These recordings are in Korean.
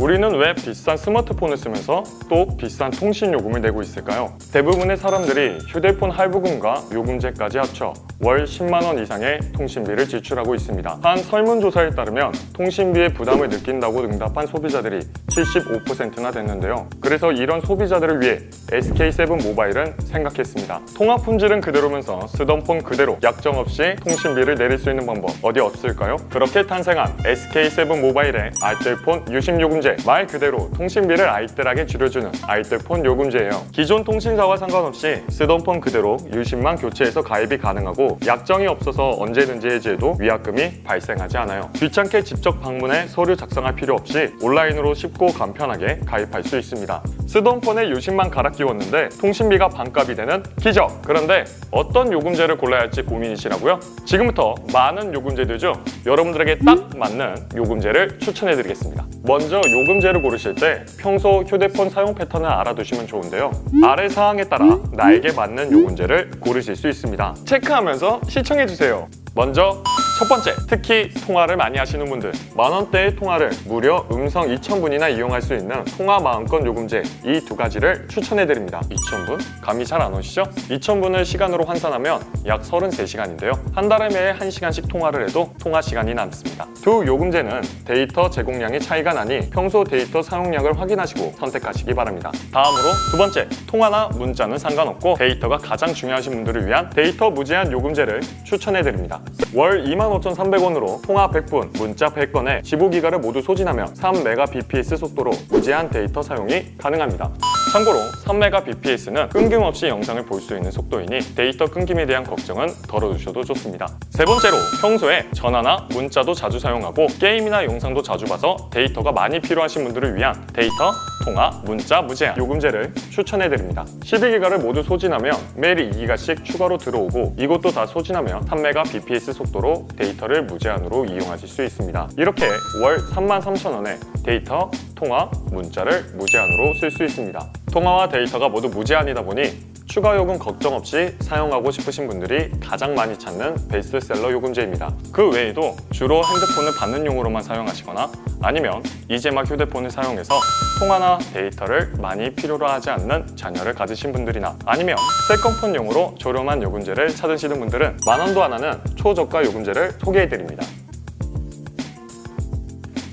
우리는 왜 비싼 스마트폰을 쓰면서 또 비싼 통신 요금을 내고 있을까요? 대부분의 사람들이 휴대폰 할부금과 요금제까지 합쳐 월 10만 원 이상의 통신비를 지출하고 있습니다. 한 설문조사에 따르면 통신비에 부담을 느낀다고 응답한 소비자들이 75%나 됐는데요. 그래서 이런 소비자들을 위해 SK7 모바일은 생각했습니다. 통화 품질은 그대로면서 쓰던 폰 그대로 약정 없이 통신비를 내릴 수 있는 방법 어디 없을까요? 그렇게 탄생한 SK7 모바일의 알뜰폰 유심 요금제 말 그대로 통신비를 알뜰하게 줄여주는 알뜰폰 요금제예요. 기존 통신사와 상관없이 쓰던 폰 그대로 유심만 교체해서 가입이 가능하고 약정이 없어서 언제든지 해지해도 위약금이 발생하지 않아요. 귀찮게 직접 방문해 서류 작성할 필요 없이 온라인으로 쉽고 간편하게 가입할 수 있습니다. 쓰던 폰에 유심만 갈아 끼웠는데 통신비가 반값이 되는 기적! 그런데 어떤 요금제를 골라야 할지 고민이시라고요? 지금부터 많은 요금제들죠? 여러분들에게 딱 맞는 요금제를 추천해 드리겠습니다. 먼저 요금제를 고르실 때 평소 휴대폰 사용 패턴을 알아두시면 좋은데요. 아래 사항에 따라 나에게 맞는 요금제를 고르실 수 있습니다. 체크하면서 시청해 주세요. 먼저 첫 번째, 특히 통화를 많이 하시는 분들 만 원대의 통화를 무려 음성 2,000분이나 이용할 수 있는 통화 마음껏 요금제 이 두 가지를 추천해 드립니다. 2,000분? 감이 잘 안 오시죠? 2,000분을 시간으로 환산하면 약 33시간인데요. 한 달에 매일 1시간씩 통화를 해도 통화 시간이 남습니다. 두 요금제는 데이터 제공량이 차이가 나니 평소 데이터 사용량을 확인하시고 선택하시기 바랍니다. 다음으로 두 번째, 통화나 문자는 상관없고 데이터가 가장 중요하신 분들을 위한 데이터 무제한 요금제를 추천해 드립니다. 월 25,300원으로 통화 100분, 문자 100건에 15기가를 모두 소진하면 3mbps 속도로 무제한 데이터 사용이 가능합니다. 참고로 3mbps는 끊김없이 영상을 볼 수 있는 속도이니 데이터 끊김에 대한 걱정은 덜어두셔도 좋습니다. 세 번째로 평소에 전화나 문자도 자주 사용하고 게임이나 영상도 자주 봐서 데이터가 많이 필요하신 분들을 위한 데이터, 통화, 문자, 무제한 요금제를 추천해드립니다. 12기가를 모두 소진하면 매일 2기가씩 추가로 들어오고 이것도 다 소진하면 3mbps 속도로 데이터를 무제한으로 이용하실 수 있습니다. 이렇게 월 33,000원에 데이터, 통화, 문자를 무제한으로 쓸 수 있습니다. 통화와 데이터가 모두 무제한이다 보니 추가 요금 걱정 없이 사용하고 싶으신 분들이 가장 많이 찾는 베스트셀러 요금제입니다. 그 외에도 주로 핸드폰을 받는 용으로만 사용하시거나 아니면 이제 막 휴대폰을 사용해서 통화나 데이터를 많이 필요로 하지 않는 자녀를 가지신 분들이나 아니면 세컨폰용으로 저렴한 요금제를 찾으시는 분들은 만 원도 안 하는 초저가 요금제를 소개해 드립니다.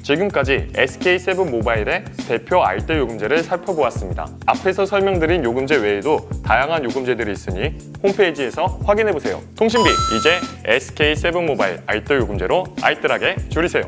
지금까지 SK7 모바일의 대표 알뜰 요금제를 살펴보았습니다. 앞에서 설명드린 요금제 외에도 다양한 요금제들이 있으니 홈페이지에서 확인해보세요. 통신비 이제 SK7 모바일 알뜰 요금제로 알뜰하게 줄이세요.